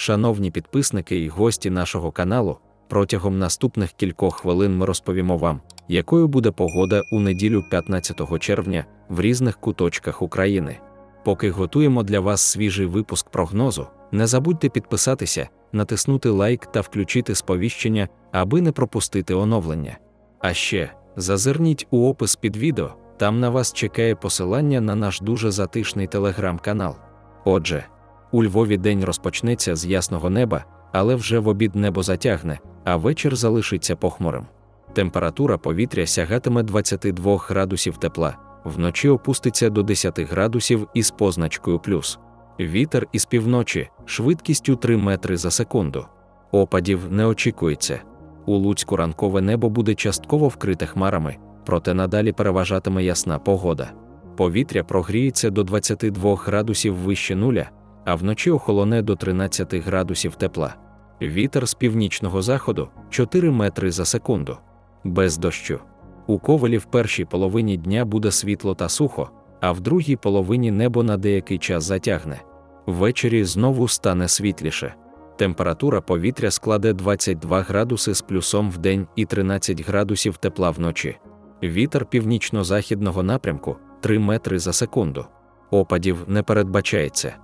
Шановні підписники і гості нашого каналу, протягом наступних кількох хвилин ми розповімо вам, якою буде погода у неділю 15 червня в різних куточках України. Поки готуємо для вас свіжий випуск прогнозу, не забудьте підписатися, натиснути лайк та включити сповіщення, аби не пропустити оновлення. А ще зазирніть у опис під відео, там на вас чекає посилання на наш дуже затишний телеграм-канал. Отже, у Львові день розпочнеться з ясного неба, але вже в обід небо затягне, а вечір залишиться похмурим. Температура повітря сягатиме 22 градусів тепла, вночі опуститься до 10 градусів із позначкою плюс. Вітер із півночі, швидкістю 3 метри за секунду. Опадів не очікується. У Луцьку ранкове небо буде частково вкрите хмарами, проте надалі переважатиме ясна погода. Повітря прогріється до 22 градусів вище нуля, а вночі охолоне до 13 градусів тепла. Вітер з північного заходу 4 метри за секунду. Без дощу. У ковалі в першій половині дня буде світло та сухо, а в другій половині небо на деякий час затягне. Ввечері знову стане світліше. Температура повітря складе 22 градуси з плюсом в день і 13 градусів тепла вночі. Вітер північно-західного напрямку 3 метри за секунду. Опадів не передбачається.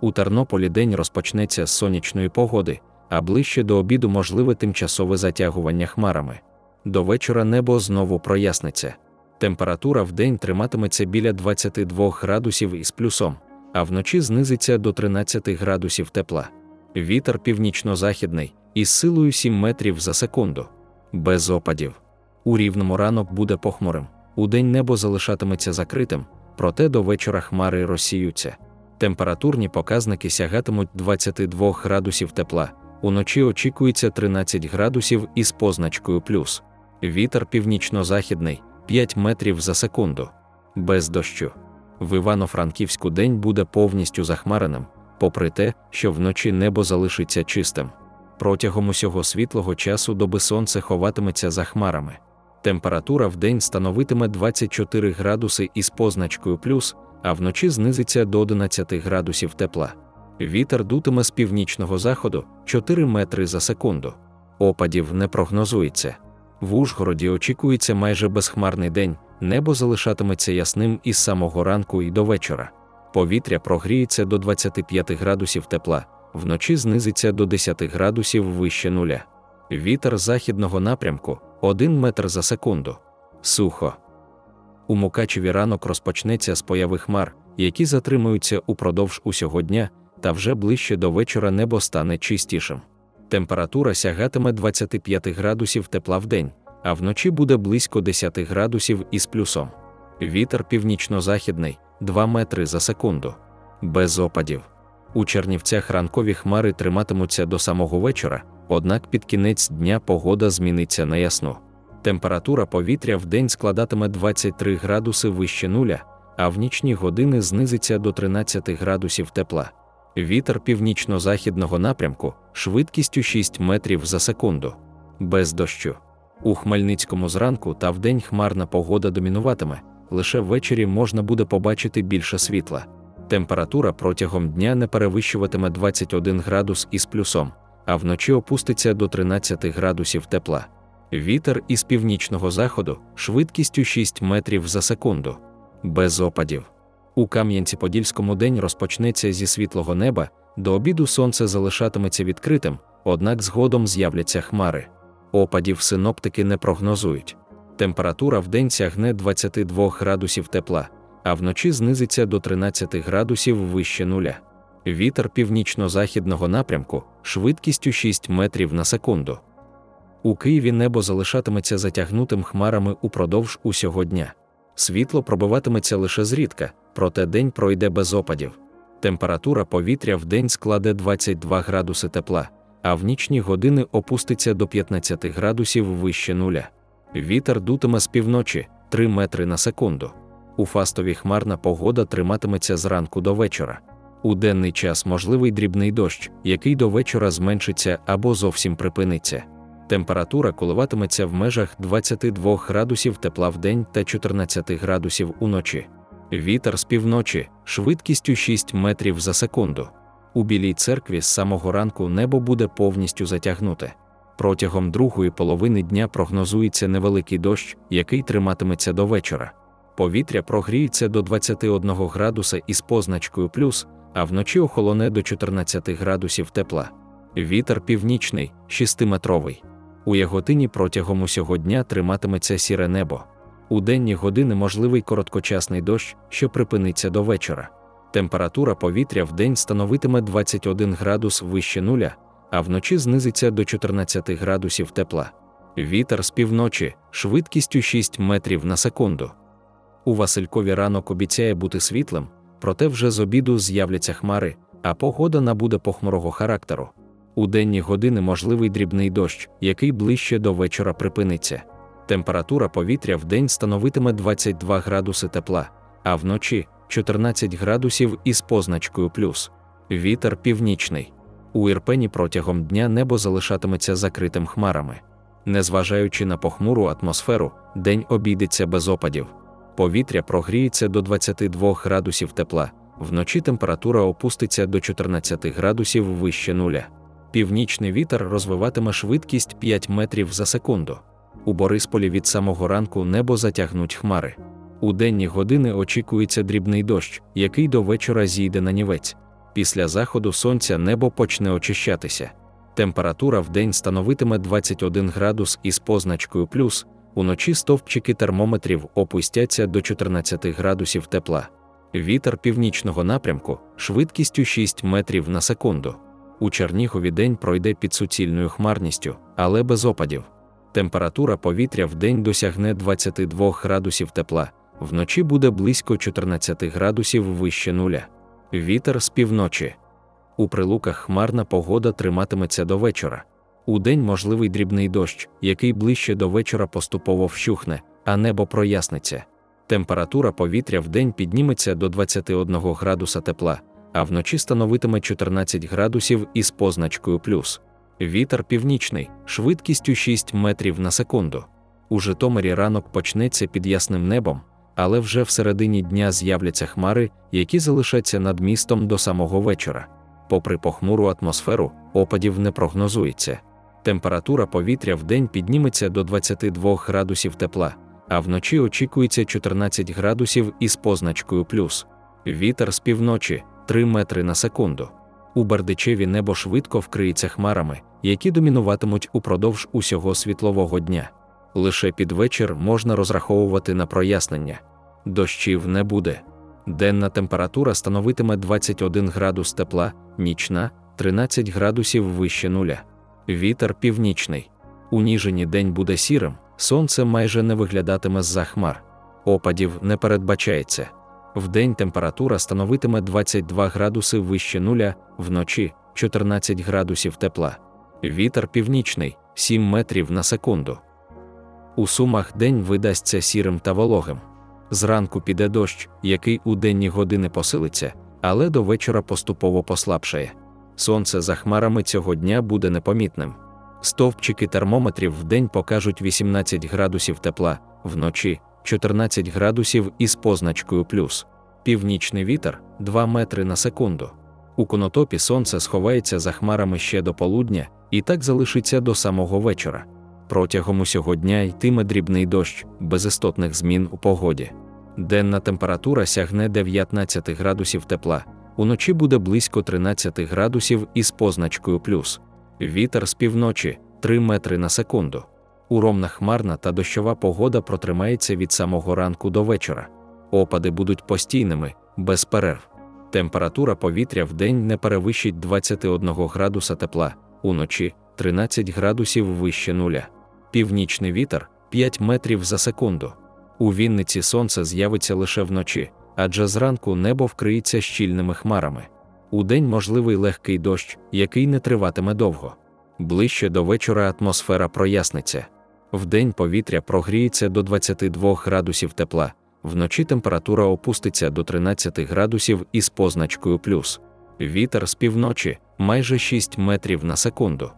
У Тернополі день розпочнеться з сонячної погоди, а ближче до обіду можливе тимчасове затягування хмарами. До вечора небо знову проясниться. Температура в день триматиметься біля 22 градусів із плюсом, а вночі знизиться до 13 градусів тепла. Вітер північно-західний із силою 7 метрів за секунду. Без опадів. У рівному ранок буде похмурим. Удень небо залишатиметься закритим, проте до вечора хмари розсіються. Температурні показники сягатимуть 22 градусів тепла, уночі очікується 13 градусів із позначкою плюс. Вітер північно-західний 5 метрів за секунду. Без дощу. В Івано-Франківську день буде повністю захмареним, попри те, що вночі небо залишиться чистим. Протягом усього світлого часу доби сонце ховатиметься за хмарами. Температура в день становитиме 24 градуси із позначкою плюс, а вночі знизиться до 11 градусів тепла. Вітер дутиме з північного заходу 4 метри за секунду. Опадів не прогнозується. В Ужгороді очікується майже безхмарний день, небо залишатиметься ясним із самого ранку і до вечора. Повітря прогріється до 25 градусів тепла, вночі знизиться до 10 градусів вище нуля. Вітер західного напрямку 1 метр за секунду. Сухо. У Мукачеві ранок розпочнеться з появи хмар, які затримуються упродовж усього дня, та вже ближче до вечора небо стане чистішим. Температура сягатиме 25 градусів тепла в день, а вночі буде близько 10 градусів із плюсом. Вітер північно-західний 2 метри за секунду. Без опадів. У Чернівцях ранкові хмари триматимуться до самого вечора, однак під кінець дня погода зміниться на ясну. Температура повітря в день складатиме 23 градуси вище нуля, а в нічні години знизиться до 13 градусів тепла. Вітер північно-західного напрямку швидкістю 6 метрів за секунду. Без дощу. У Хмельницькому зранку та вдень хмарна погода домінуватиме, лише ввечері можна буде побачити більше світла. Температура протягом дня не перевищуватиме 21 градус із плюсом, а вночі опуститься до 13 градусів тепла. Вітер із північного заходу швидкістю 6 метрів за секунду. Без опадів. У Кам'янці-Подільському день розпочнеться зі світлого неба, до обіду сонце залишатиметься відкритим, однак згодом з'являться хмари. Опадів синоптики не прогнозують. Температура в день сягне 22 градусів тепла, а вночі знизиться до 13 градусів вище нуля. Вітер північно-західного напрямку швидкістю 6 метрів на секунду. У Києві небо залишатиметься затягнутим хмарами упродовж усього дня. Світло пробиватиметься лише зрідка, проте день пройде без опадів. Температура повітря в день складе 22 градуси тепла, а в нічні години опуститься до 15 градусів вище нуля. Вітер дутиме з півночі 3 метри на секунду. У фастові хмарна погода триматиметься зранку до вечора. У денний час можливий дрібний дощ, який до вечора зменшиться або зовсім припиниться. Температура коливатиметься в межах 22 градусів тепла в день та 14 градусів уночі. Вітер з півночі швидкістю 6 метрів за секунду. У білій церкві з самого ранку небо буде повністю затягнуте. Протягом другої половини дня прогнозується невеликий дощ, який триматиметься до вечора. Повітря прогріється до 21 градуса із позначкою плюс, а вночі охолоне до 14 градусів тепла. Вітер північний, 6-метровий. У Яготині протягом усього дня триматиметься сіре небо. У денні години можливий короткочасний дощ, що припиниться до вечора. Температура повітря в день становитиме 21 градус вище нуля, а вночі знизиться до 14 градусів тепла. Вітер з півночі, швидкістю 6 метрів на секунду. У Василькові ранок обіцяє бути світлим, проте вже з обіду з'являться хмари, а погода набуде похмурого характеру. У денні години можливий дрібний дощ, який ближче до вечора припиниться. Температура повітря в день становитиме 22 градуси тепла, а вночі 14 градусів із позначкою плюс. Вітер північний. У Ірпені протягом дня небо залишатиметься закритим хмарами. Незважаючи на похмуру атмосферу, день обійдеться без опадів. Повітря прогріється до 22 градусів тепла, вночі температура опуститься до 14 градусів вище нуля. Північний вітер розвиватиме швидкість 5 метрів за секунду. У Борисполі від самого ранку небо затягнуть хмари. У денні години очікується дрібний дощ, який до вечора зійде на нівець. Після заходу сонця небо почне очищатися. Температура в день становитиме 21 градус із позначкою плюс, уночі стовпчики термометрів опустяться до 14 градусів тепла. Вітер північного напрямку швидкістю 6 метрів на секунду. У Чернігові день пройде під суцільною хмарністю, але без опадів. Температура повітря в день досягне 22 градусів тепла, вночі буде близько 14 градусів вище нуля. Вітер з півночі. У прилуках хмарна погода триматиметься до вечора. У день можливий дрібний дощ, який ближче до вечора поступово вщухне, а небо проясниться. Температура повітря в день підніметься до 21 градуса тепла, а вночі становитиме 14 градусів із позначкою плюс. Вітер північний, швидкістю 6 метрів на секунду. У Житомирі ранок почнеться під ясним небом, але вже всередині дня з'являться хмари, які залишаться над містом до самого вечора. Попри похмуру атмосферу, опадів не прогнозується. Температура повітря в день підніметься до 22 градусів тепла, а вночі очікується 14 градусів із позначкою плюс. Вітер з півночі 3 метри на секунду. У Бердичеві небо швидко вкриється хмарами, які домінуватимуть упродовж усього світлового дня. Лише під вечір можна розраховувати на прояснення. Дощів не буде. Денна температура становитиме 21 градус тепла, нічна 13 градусів вище нуля. Вітер північний. У Ніжині день буде сірим, сонце майже не виглядатиме з-за хмар. Опадів не передбачається. Вдень температура становитиме 22 градуси вище нуля, вночі 14 градусів тепла. Вітер північний 7 метрів на секунду. У сумах день видасться сірим та вологим. Зранку піде дощ, який у денні години посилиться, але до вечора поступово послабшає. Сонце за хмарами цього дня буде непомітним. Стовпчики термометрів в день покажуть 18 градусів тепла, вночі 14 градусів із позначкою плюс. Північний вітер 2 метри на секунду. У конотопі сонце сховається за хмарами ще до полудня і так залишиться до самого вечора. Протягом усього дня йтиме дрібний дощ, без істотних змін у погоді. Денна температура сягне 19 градусів тепла, уночі буде близько 13 градусів із позначкою плюс. Вітер з півночі 3 метри на секунду. Уромна хмарна та дощова погода протримається від самого ранку до вечора. Опади будуть постійними, без перерв. Температура повітря в день не перевищить 21 градуса тепла, уночі 13 градусів вище нуля. Північний вітер 5 метрів за секунду. У Вінниці сонце з'явиться лише вночі, адже зранку небо вкриється щільними хмарами. Удень можливий легкий дощ, який не триватиме довго. Ближче до вечора атмосфера проясниться. Вдень повітря прогріється до 22 градусів тепла, вночі температура опуститься до 13 градусів із позначкою плюс. Вітер з півночі майже 6 метрів на секунду.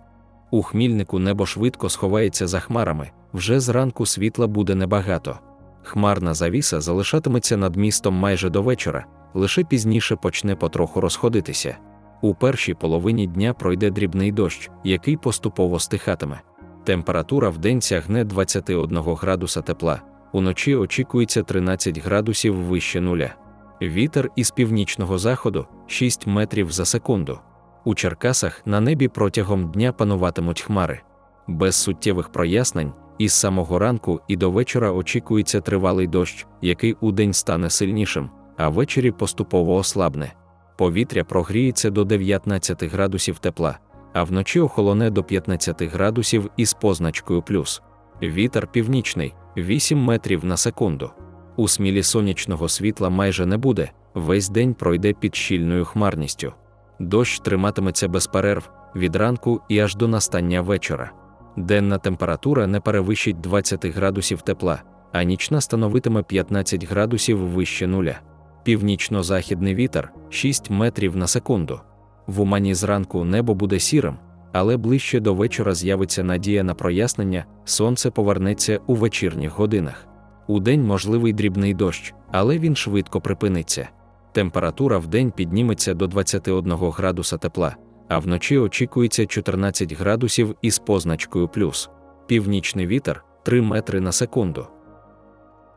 У хмільнику небо швидко сховається за хмарами, вже зранку світла буде небагато. Хмарна завіса залишатиметься над містом майже до вечора, лише пізніше почне потроху розходитися. У першій половині дня пройде дрібний дощ, який поступово стихатиме. Температура в день сягне 21 градуса тепла, уночі очікується 13 градусів вище нуля. Вітер із північного заходу 6 метрів за секунду. У Черкасах на небі протягом дня пануватимуть хмари. Без суттєвих прояснень, із самого ранку і до вечора очікується тривалий дощ, який удень стане сильнішим, а ввечері поступово ослабне. Повітря прогріється до 19 градусів тепла, а вночі охолоне до 15 градусів із позначкою плюс. Вітер північний 8 метрів на секунду. У смілі сонячного світла майже не буде, весь день пройде під щільною хмарністю. Дощ триматиметься без перерв від ранку і аж до настання вечора. Денна температура не перевищить 20 градусів тепла, а нічна становитиме 15 градусів вище нуля. Північно-західний вітер 6 метрів на секунду. В умані зранку небо буде сірим, але ближче до вечора з'явиться надія на прояснення, сонце повернеться у вечірніх годинах. Удень можливий дрібний дощ, але він швидко припиниться. Температура в день підніметься до 21 градуса тепла, а вночі очікується 14 градусів із позначкою плюс. Північний вітер 3 метри на секунду.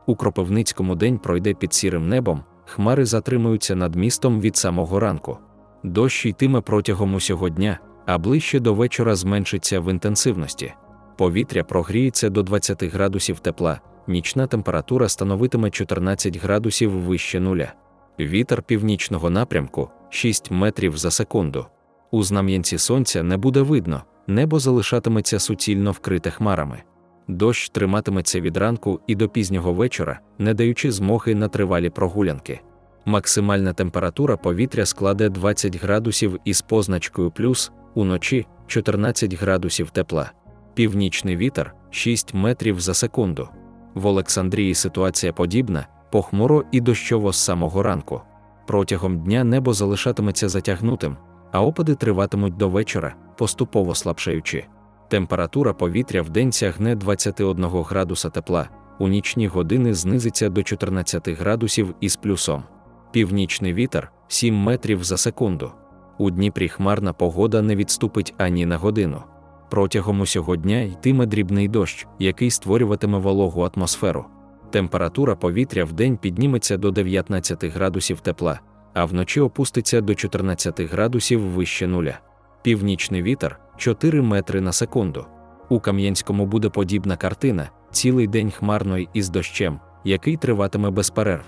У Кропивницькому день пройде під сірим небом, хмари затримуються над містом від самого ранку. Дощ йтиме протягом усього дня, а ближче до вечора зменшиться в інтенсивності. Повітря прогріється до 20 градусів тепла, нічна температура становитиме 14 градусів вище нуля. Вітер північного напрямку 6 метрів за секунду. У знам'янці сонця не буде видно, небо залишатиметься суцільно вкрите хмарами. Дощ триматиметься від ранку і до пізнього вечора, не даючи змоги на тривалі прогулянки. Максимальна температура повітря складе 20 градусів із позначкою плюс, уночі 14 градусів тепла. Північний вітер 6 метрів за секунду. В Олександрії ситуація подібна, похмуро і дощово з самого ранку. Протягом дня небо залишатиметься затягнутим, а опади триватимуть до вечора, поступово слабшаючи. Температура повітря в день сягне 21 градуса тепла, у нічні години знизиться до 14 градусів із плюсом. Північний вітер 7 метрів за секунду. У Дніпрі хмарна погода не відступить ані на годину. Протягом усього дня йтиме дрібний дощ, який створюватиме вологу атмосферу. Температура повітря в день підніметься до 19 градусів тепла, а вночі опуститься до 14 градусів вище нуля. Північний вітер 4 метри на секунду. У Кам'янському буде подібна картина, цілий день хмарної із дощем, який триватиме без перерв.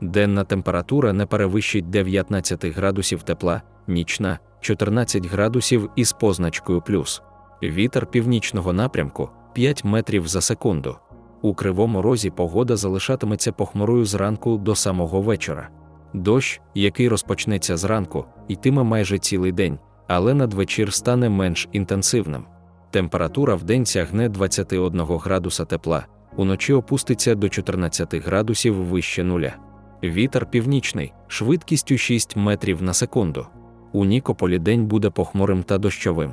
Денна температура не перевищить 19 градусів тепла, нічна 14 градусів із позначкою плюс. Вітер північного напрямку 5 метрів за секунду. У кривому розі погода залишатиметься похмурою зранку до самого вечора. Дощ, який розпочнеться зранку, йтиме майже цілий день, але надвечір стане менш інтенсивним. Температура в день сягне 21 градуса тепла, уночі опуститься до 14 градусів вище нуля. Вітер північний, швидкістю 6 метрів на секунду. У Нікополі день буде похмурим та дощовим.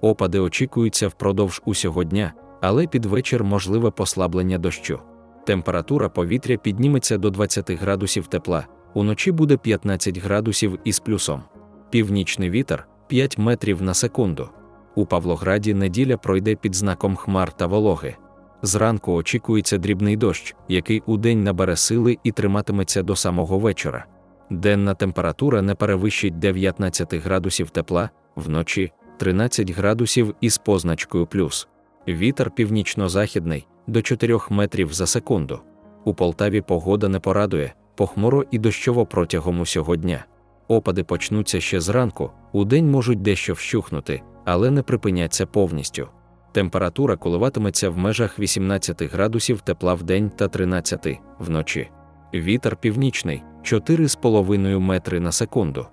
Опади очікуються впродовж усього дня, але під вечір можливе послаблення дощу. Температура повітря підніметься до 20 градусів тепла, уночі буде 15 градусів із плюсом. Північний вітер 5 метрів на секунду. У Павлограді неділя пройде під знаком хмар та вологи. Зранку очікується дрібний дощ, який удень набере сили і триматиметься до самого вечора. Денна температура не перевищить 19 градусів тепла, вночі 13 градусів із позначкою плюс. Вітер північно-західний до 4 метрів за секунду. У Полтаві погода не порадує, похмуро і дощово протягом усього дня. Опади почнуться ще зранку, удень можуть дещо вщухнути, але не припиняться повністю. Температура коливатиметься в межах 18 градусів тепла в день та 13 вночі. Вітер північний 4,5 метри на секунду.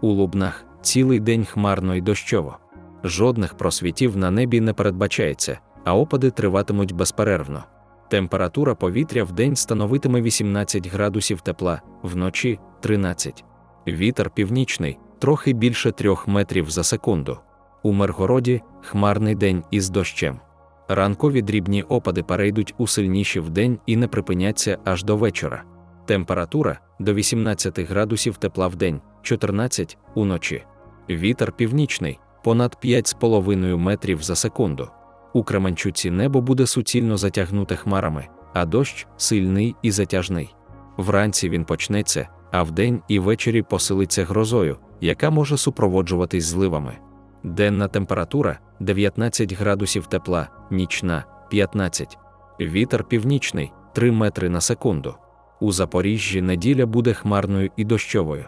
У Лубнах цілий день хмарно й дощово. Жодних просвітів на небі не передбачається, а опади триватимуть безперервно. Температура повітря в день становитиме 18 градусів тепла, вночі 13. Вітер північний трохи більше 3 метрів за секунду. У Миргороді хмарний день із дощем. Ранкові дрібні опади перейдуть у сильніші вдень і не припиняться аж до вечора. Температура до 18 градусів тепла в день, 14 уночі. Вітер північний понад 5,5 метрів за секунду. У Кременчуці небо буде суцільно затягнуте хмарами, а дощ сильний і затяжний. Вранці він почнеться, а вдень і ввечері посилиться грозою, яка може супроводжуватись зливами. Денна температура 19 градусів тепла, нічна 15. Вітер північний 3 метри на секунду. У Запоріжжі неділя буде хмарною і дощовою.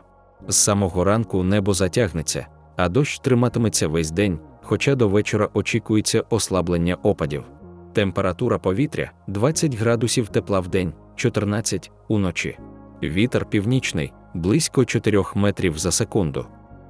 З самого ранку небо затягнеться, а дощ триматиметься весь день, хоча до вечора очікується ослаблення опадів. Температура повітря 20 градусів тепла в день, 14 уночі. Вітер північний близько 4 метрів за секунду.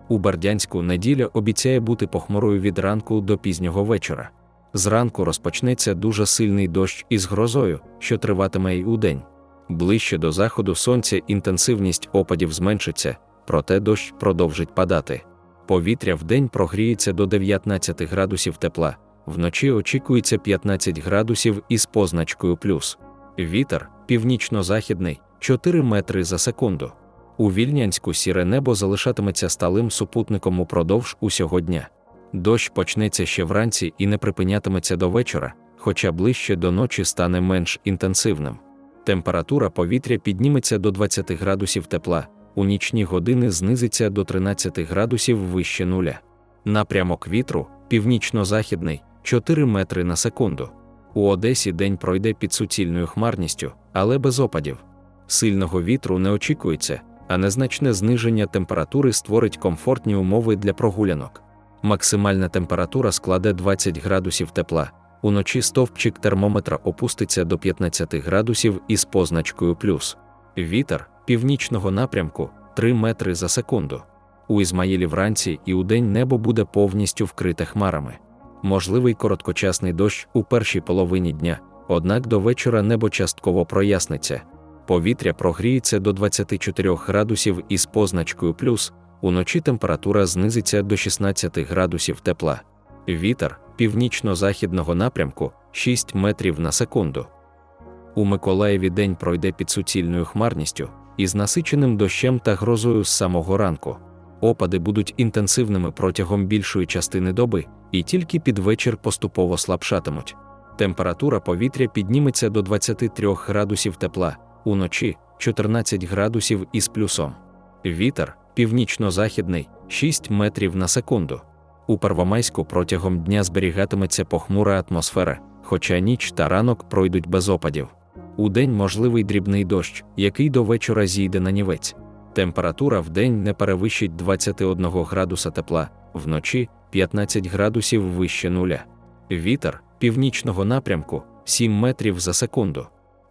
У Бердянську неділя обіцяє бути похмурою від ранку до пізнього вечора. Зранку розпочнеться дуже сильний дощ із грозою, що триватиме й у день. Ближче до заходу сонця інтенсивність опадів зменшиться, проте дощ продовжить падати. Повітря вдень прогріється до 19 градусів тепла, вночі очікується 15 градусів із позначкою плюс. Вітер північно-західний 4 метри за секунду. У Вільнянську сіре небо залишатиметься сталим супутником упродовж усього дня. Дощ почнеться ще вранці і не припинятиметься до вечора, хоча ближче до ночі стане менш інтенсивним. Температура повітря підніметься до 20 градусів тепла, у нічні години знизиться до 13 градусів вище нуля. Напрямок вітру північно-західний 4 метри на секунду. У Одесі день пройде під суцільною хмарністю, але без опадів. Сильного вітру не очікується, а незначне зниження температури створить комфортні умови для прогулянок. Максимальна температура складе 20 градусів тепла. Уночі стовпчик термометра опуститься до 15 градусів із позначкою плюс. Вітер північного напрямку 3 метри за секунду. У Ізмаїлі вранці і удень небо буде повністю вкрите хмарами. Можливий короткочасний дощ у першій половині дня, однак до вечора небо частково проясниться. Повітря прогріється до 24 градусів із позначкою плюс, уночі температура знизиться до 16 градусів тепла. Вітер північно-західного напрямку 6 метрів на секунду. У Миколаєві день пройде під суцільною хмарністю із насиченим дощем та грозою з самого ранку. Опади будуть інтенсивними протягом більшої частини доби, і тільки під вечір поступово слабшатимуть. Температура повітря підніметься до 23 градусів тепла, уночі 14 градусів із плюсом. Вітер північно-західний 6 метрів на секунду. У Первомайську протягом дня зберігатиметься похмура атмосфера, хоча ніч та ранок пройдуть без опадів. У день можливий дрібний дощ, який до вечора зійде на нівець. Температура в день не перевищить 21 градуса тепла, вночі 15 градусів вище нуля. Вітер північного напрямку 7 метрів за секунду.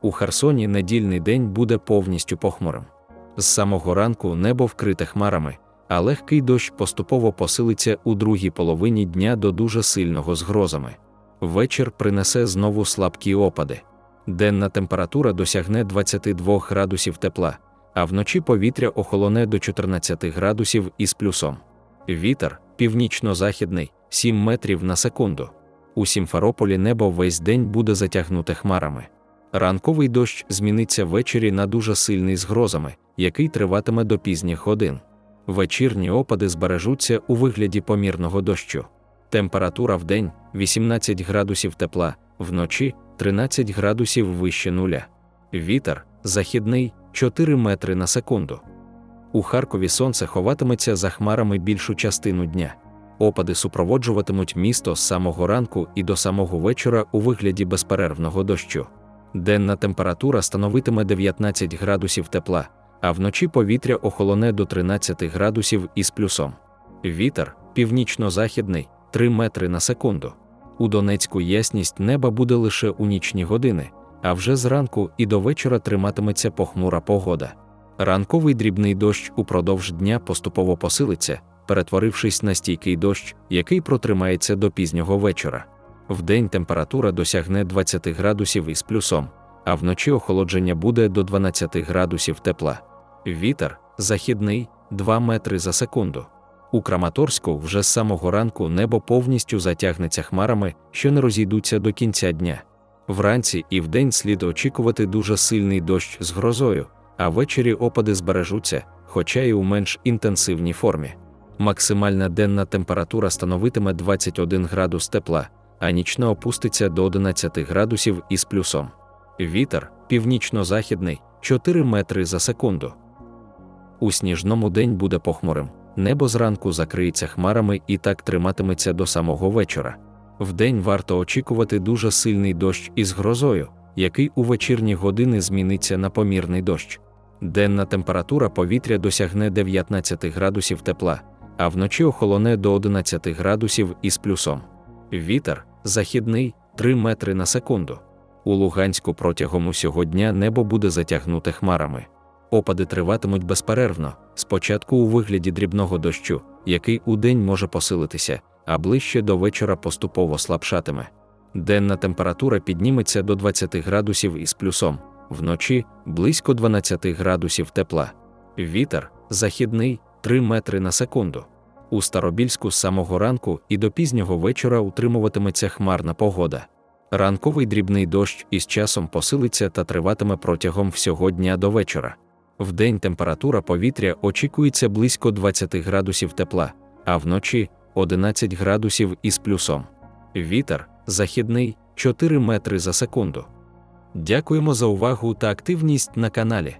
У Херсоні недільний день буде повністю похмурим. З самого ранку небо вкрите хмарами, а легкий дощ поступово посилиться у другій половині дня до дуже сильного з грозами. Вечір принесе знову слабкі опади. Денна температура досягне 22 градусів тепла, а вночі повітря охолоне до 14 градусів із плюсом. Вітер північно-західний 7 метрів на секунду. У Сімферополі небо весь день буде затягнуте хмарами. Ранковий дощ зміниться ввечері на дуже сильний з грозами, який триватиме до пізніх годин. Вечірні опади збережуться у вигляді помірного дощу. Температура в день 18 градусів тепла, вночі 13 градусів вище нуля. Вітер західний 4 метри на секунду. У Харкові сонце ховатиметься за хмарами більшу частину дня. Опади супроводжуватимуть місто з самого ранку і до самого вечора у вигляді безперервного дощу. Денна температура становитиме 19 градусів тепла, а вночі повітря охолоне до 13 градусів із плюсом. Вітер північно-західний 3 метри на секунду. У Донецьку ясність неба буде лише у нічні години, а вже зранку і до вечора триматиметься похмура погода. Ранковий дрібний дощ упродовж дня поступово посилиться, перетворившись на стійкий дощ, який протримається до пізнього вечора. Вдень температура досягне 20 градусів із плюсом, а вночі охолодження буде до 12 градусів тепла. Вітер західний 2 метри за секунду. У Краматорську вже з самого ранку небо повністю затягнеться хмарами, що не розійдуться до кінця дня. Вранці і вдень слід очікувати дуже сильний дощ з грозою, а ввечері опади збережуться, хоча й у менш інтенсивній формі. Максимальна денна температура становитиме 21 градус тепла, а нічна опуститься до 11 градусів із плюсом. Вітер північно-західний 4 метри за секунду. У сніжному день буде похмурим. Небо зранку закриється хмарами і так триматиметься до самого вечора. Вдень варто очікувати дуже сильний дощ із грозою, який у вечірні години зміниться на помірний дощ. Денна температура повітря досягне 19 градусів тепла, а вночі охолоне до 11 градусів із плюсом. Вітер західний 3 метри на секунду. У Луганську протягом усього дня небо буде затягнуте хмарами. Опади триватимуть безперервно, спочатку у вигляді дрібного дощу, який удень може посилитися, а ближче до вечора поступово слабшатиме. Денна температура підніметься до 20 градусів із плюсом, вночі близько 12 градусів тепла. Вітер західний 3 метри на секунду. У Старобільську з самого ранку і до пізнього вечора утримуватиметься хмарна погода. Ранковий дрібний дощ із часом посилиться та триватиме протягом всього дня до вечора. Вдень температура повітря очікується близько 20 градусів тепла, а вночі 11 градусів із плюсом. Вітер західний 4 метри за секунду. Дякуємо за увагу та активність на каналі.